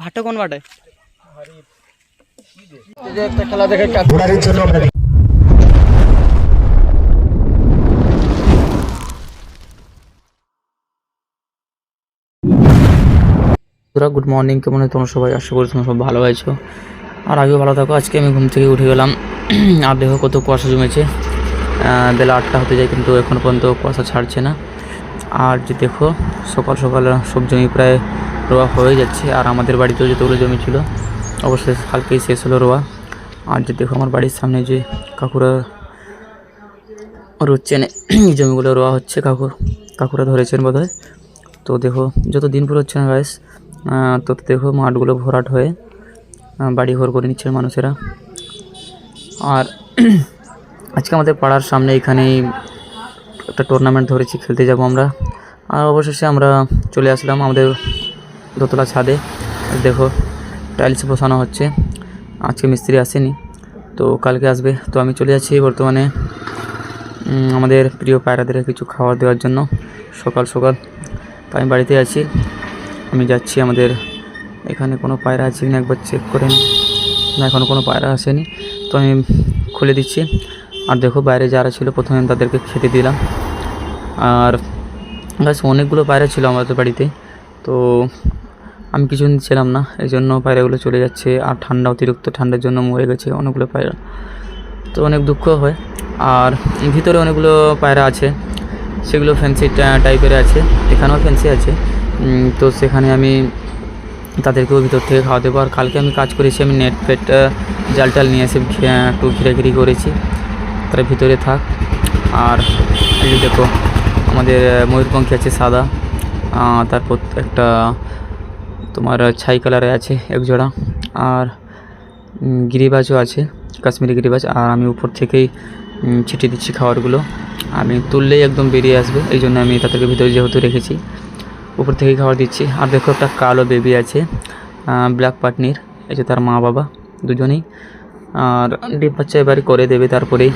ভাট্টা কোন good morning কেমন তোমরা সবাই? আশা করি তোমরা সব ভালো আছো। আর আগেও ভালো থাকো। আজকে আমি ঘুম থেকে উঠে গেলাম। আর দেখো কত কুয়াশা জমেছে। বেলা আটটা হতে যায়, কিন্তু এখন পর্যন্ত কুয়াশা ছাড়ছে না। আর যে দেখো, সকাল সকাল সব জমি প্রায় রোয়া হয়ে যাচ্ছে। আর আমাদের বাড়িতেও যতগুলো জমি ছিল অবশ্যই কালকেই শেষ হলো রোয়া। আর যে দেখো, আমার বাড়ির সামনে যে কাকুরা রোচ্ছেন, এই জমিগুলো রোয়া হচ্ছে কাকু, কাকুরা ধরেছেন বোধ তো দেখো যত দিন পুরো হচ্ছে না গাইস তত দেখো মাঠগুলো ভরাট হয়ে বাড়ি ঘর করে নিচ্ছে মানুষেরা। আর আজকে আমাদের পাড়ার সামনে এখানেই একটা টুর্নামেন্ট ধরেছি, খেলতে যাব আমরা। আর অবশেষে আমরা চলে আসলাম আমাদের দোতলা ছাদে। দেখো টাইলস বসানো হচ্ছে। আজকে মিস্ত্রি আসেনি, তো কালকে আসবে। তো আমি চলে যাচ্ছি বর্তমানে আমাদের প্রিয় পায়রাদের কিছু খাবার দেওয়ার জন্য, সকাল সকাল। তো আমি বাড়িতে আছি। আমি যাচ্ছি আমাদের, এখানে কোনো পায়রা আছে কিনা একবার চেক করে না। এখনও কোনো পায়রা আসেনি। তো আমি খুলে দিচ্ছি। আর দেখো বাইরে যারা ছিল, প্রথমে তাদেরকে খেতে দিলাম। আর ব্যাস, অনেকগুলো পায়রা ছিল আমাদের বাড়িতে। তো আমি কিছু ছিলাম না, এই জন্য পায়রাগুলো চলে যাচ্ছে। আর ঠান্ডা, অতিরিক্ত ঠান্ডার জন্য মরে গেছে অনেকগুলো পায়রা। তো অনেক দুঃখ হয়। আর ভিতরে অনেকগুলো পায়রা আছে, সেগুলো ফ্যান্সি টাইপের আছে, এখানেও ফ্যান্সি আছে। তো সেখানে আমি তাদেরকেও ভিতর থেকে খাওয়া দেবো আর কালকে আমি কাজ করেছি, আমি নেট ফেট জাল টাল নিয়ে এসে একটু ঘিরে করেছি। তারা ভিতরে থাক। আর এই দেখো, আমাদের ময়ূরপঙ্খী আছে সাদা। তারপর একটা তোমার ছাই কালারে আছে এক জোড়া আর গিরিবাজও আছে, কাশ্মীরি গিরিবাজ। আর আমি উপর থেকেই ছিটিয়ে দিচ্ছি খাবারগুলো। আমি তুললেই একদম বেরিয়ে আসবে, এই জন্য আমি তাদেরকে ভিতরে যেহেতু রেখেছি, উপর থেকেই খাবার দিচ্ছি। আর দেখো একটা কালো বেবি আছে ব্ল্যাক পাটনির, এই যে তার মা বাবা দুজনেই। আর ডিম বাচ্চা এবারে করে দেবে তারপরেই।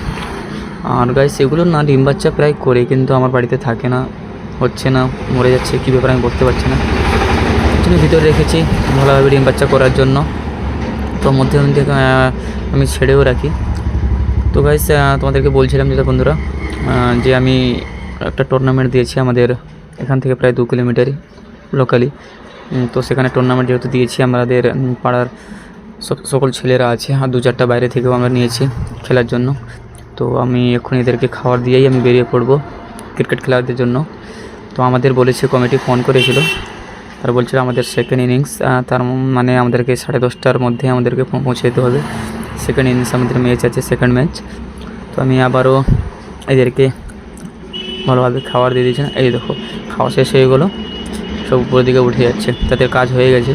আর গাই সেগুলো না ডিম বাচ্চা প্রায় করে, কিন্তু আমার বাড়িতে থাকে না, হচ্ছে না, মরে যাচ্ছে, কী ব্যাপারে আমি বলতে পারছি না। জন্য ভিতরে রেখেছি, ভালোভাবে ডিম বাচ্চা করার জন্য। তো মধ্যে মধ্যে আমি ছেড়েও রাখি। তো গাইস তোমাদেরকে বলছিলাম যেটা বন্ধুরা যে আমি একটা টুর্নামেন্ট দিয়েছি আমাদের এখান থেকে প্রায় দু কিলোমিটারই লোকালি তো সেখানে টুর্নামেন্ট যেহেতু দিয়েছি আমাদের পাড়ার সকল ছেলেরা আছে। আর দু চারটা বাইরে থেকেও আমরা নিয়েছি খেলার জন্য। তো আমি এখন এদেরকে খাবার দিয়েই আমি বেরিয়ে পড়ব ক্রিকেট খেলাদের জন্য। তো আমাদের বলেছে কমিটি ফোন করেছিল। তারা বলছিল আমাদের সেকেন্ড ইনিংস তার মানে আমাদেরকে সাড়ে দশটার মধ্যে আমাদেরকে পৌঁছে যেতে হবে। সেকেন্ড ইনিংস আমাদের ম্যাচ আছে সেকেন্ড ম্যাচ তো আমি আবারও এদেরকে ভালোভাবে খাবার দিয়ে দিয়েছি। এই দেখো, খাওয়া শেষ হয়ে গেলো। সব উপরের দিকে উঠে যাচ্ছে। তাদের কাজ হয়ে গেছে।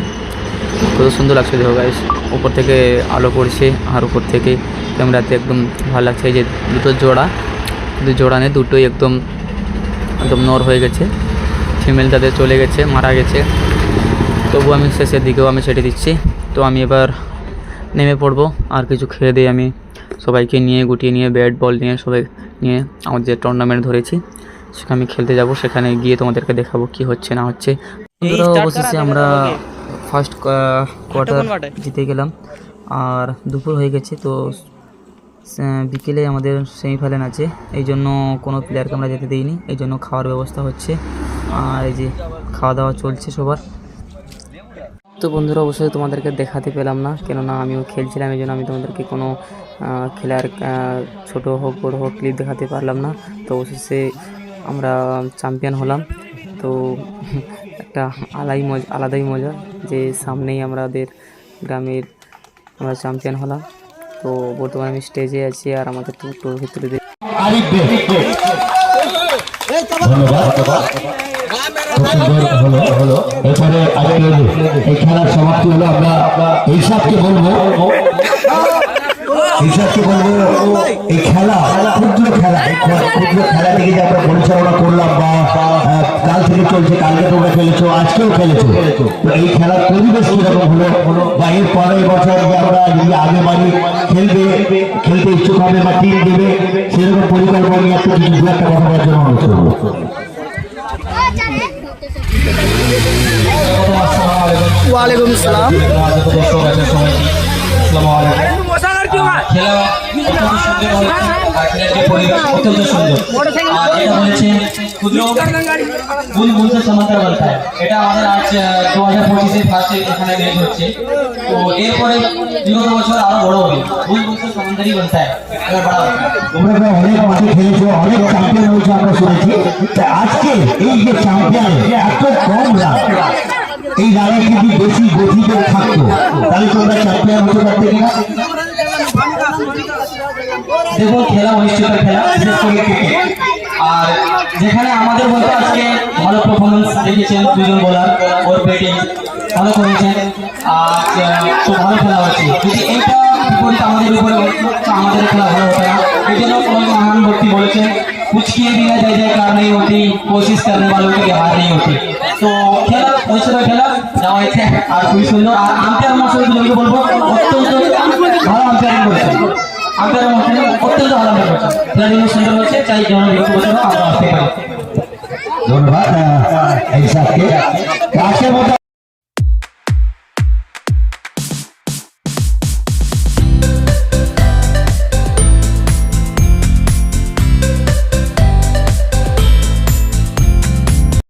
কত সুন্দর লাগছে দেখো গাইস উপর থেকে আলো পড়ছে আর উপর থেকে ক্যামেরাতে একদম ভালো লাগছে। এই যে দুটো জোড়া দুটো জোড়া নেই দুটোই একদম একদম নর হয়ে গেছে। ফিমেল তাদের চলে গেছে মারা গেছে। তবু আমি শেষের দিকেও আমি ছেড়ে দিচ্ছি। তো আমি এবার নেমে পড়ব আর কিছু খেয়ে দিয়ে আমি সবাইকে নিয়ে গুটিয়ে নিয়ে ব্যাট বল নিয়ে সবাই নিয়ে আমার যে টুর্নামেন্ট ধরেছি সেখানে আমি খেলতে যাব। সেখানে গিয়ে তোমাদেরকে দেখাবো কি হচ্ছে না হচ্ছে। অবশেষে আমরা ফার্স্ট কোয়ার্টার জিতে গেলাম। আর দুপুর হয়ে গেছে তো বিকেলে আমাদের সেমিফাইনাল আছে। এই জন্য কোনো প্লেয়ারকে আমরা যেতে দিইনি। এই জন্য খাওয়ার ব্যবস্থা হচ্ছে। আর এই যে খাওয়া দাওয়া চলছে সবার। তো বন্ধুরা অবশ্যই তোমাদেরকে দেখাতে পেলাম না কেননা আমিও খেলছিলাম এই জন্য আমি তোমাদেরকে কোনো খেলার ছোট হোক বড় হোক ক্লিপ দেখাতে পারলাম না। তো অবশেষে আমরা চ্যাম্পিয়ন হলাম। তো একটা আলাই মজা, আলাদাই মজা যে সামনেই আমাদের গ্রামের আমরা চ্যাম্পিয়ন হলাম। তো বর্তমানে আমি স্টেজে আছি আর আমাদের আজকের এই খেলার খেলা, ক্ষুদ্র খেলা। ক্ষুদ্র খেলা থেকে যে আমরা পরিচালনা করলাম বা থেকে চলছে কালকে তোমরা খেলেছো আজকেও খেলেছো। তো এই খেলার পরিবেশ কীরকম হলো? বা এর পরের বছর আমরা যদি আগে বাড়ি খেলবে খেলতে ইচ্ছুক হবে বা টিম দেবে সেরকম পরিকল্পনা নিয়ে একটু কিছু দু একটা কথা বলার জন্য অনুরোধ করব। ওয়ালাইকুম আসসালাম। আসসালামু আলাইকুম। খেলা অত্যন্ত সুন্দর আর খেলার যে পরিবেশ অত্যন্ত সুন্দর। আর এটা বলেছে ক্ষুদ্র ভুল ভুলতে সমান্তর বলতে এটা আমাদের আজ দু হাজার পঁচিশে ফার্স্টে এখানে রেজ হচ্ছে। তো এরপরে বিগত বছর আরও বড় হবে। ভুল ভুলতে সমান্তরই বলতে হয় তোমরা অনেক মাঠে খেলেছো অনেক চ্যাম্পিয়ন হয়েছে আমরা শুনেছি। আজকে এই যে চ্যাম্পিয়ন এত কম রান। এই রানে যদি বেশি গতি করে থাকতো তাহলে তোমরা চ্যাম্পিয়ন হতে পারতে কিনা? দেখুন খেলা অনুষ্ঠিত খেলা বিশেষ করে ক্রিকেট আর যেখানে আমাদের বলতে আজকে ভালো পারফরমেন্স দেখিয়েছেন দুজন বোলার ওর ব্যাটিং ভালো করেছেন আর আহ, খুব ভালো খেলা হচ্ছে যদি এইটা বিপরীত আমাদের উপরে হতো, তো আমাদের খেলা ভালো হতো না এই জন্য কোনো মহান ভক্তি বলেছেন कुछ किए बिना जय जयकार नहीं होती कोशिश करने वालों की हार नहीं होती তো খেলা অনুষ্ঠিত খেলা যাওয়া হয়েছে আর খুবই সুন্দর আর আম্পায়ার মশাইগুলোকে বলবো অত্যন্ত ভালো আম্পায়ারিং করেছেন আম্পায়ার মশাই অত্যন্ত ভালো আম্পায়ার করেছেন। জন্য সুন্দর হচ্ছে চাই যেমন আসতে পারি। ধন্যবাদ